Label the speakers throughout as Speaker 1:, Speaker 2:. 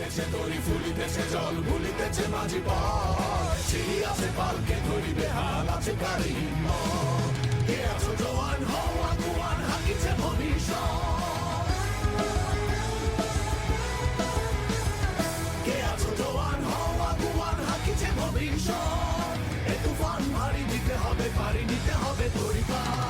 Speaker 1: কাঁপিতেছে তরি ফুলিতেছে জল ভুলিতেছে মাঝি পথ। ছিড়ি আছে পালকে ধরিবে হাল আছে হিম্মত কে আছো জওয়ান হও, আগুয়ান হাকিছে ভবিষ্যৎ। কে আছো জওয়ান হও, আগুয়ান হাকিছে ভবিষ্যৎ। এ তুফান ভারী, দিতে হবে, পারি, নিতে হবে পরিবার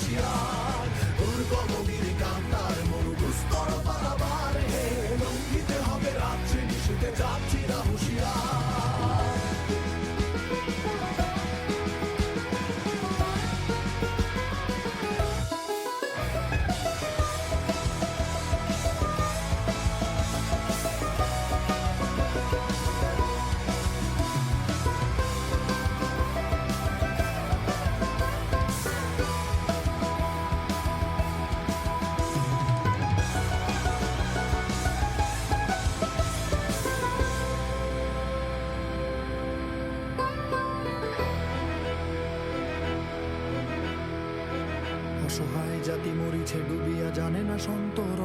Speaker 1: হুঁশিয়ার দুর্গমগির কান্তার মন দুস্তর পারাবার হে রঙ্গিতে হবে রাত্রি নিশুতে যাচ্ছি না হুঁশিয়ার
Speaker 2: অসহায় জাতি মরিছে, ডুবিয়া জানে না সন্তর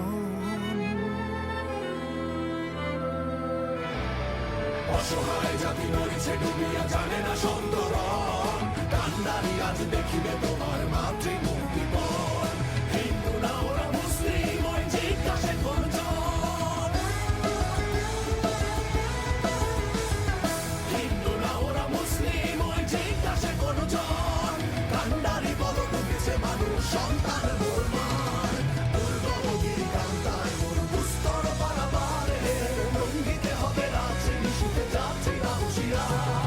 Speaker 1: অসহায় জাতি মরিছে, ডুবিয়া জানে না সন্তরণ। কান্দারি আজ দেখিবে তোমার মাতৃভূমি God.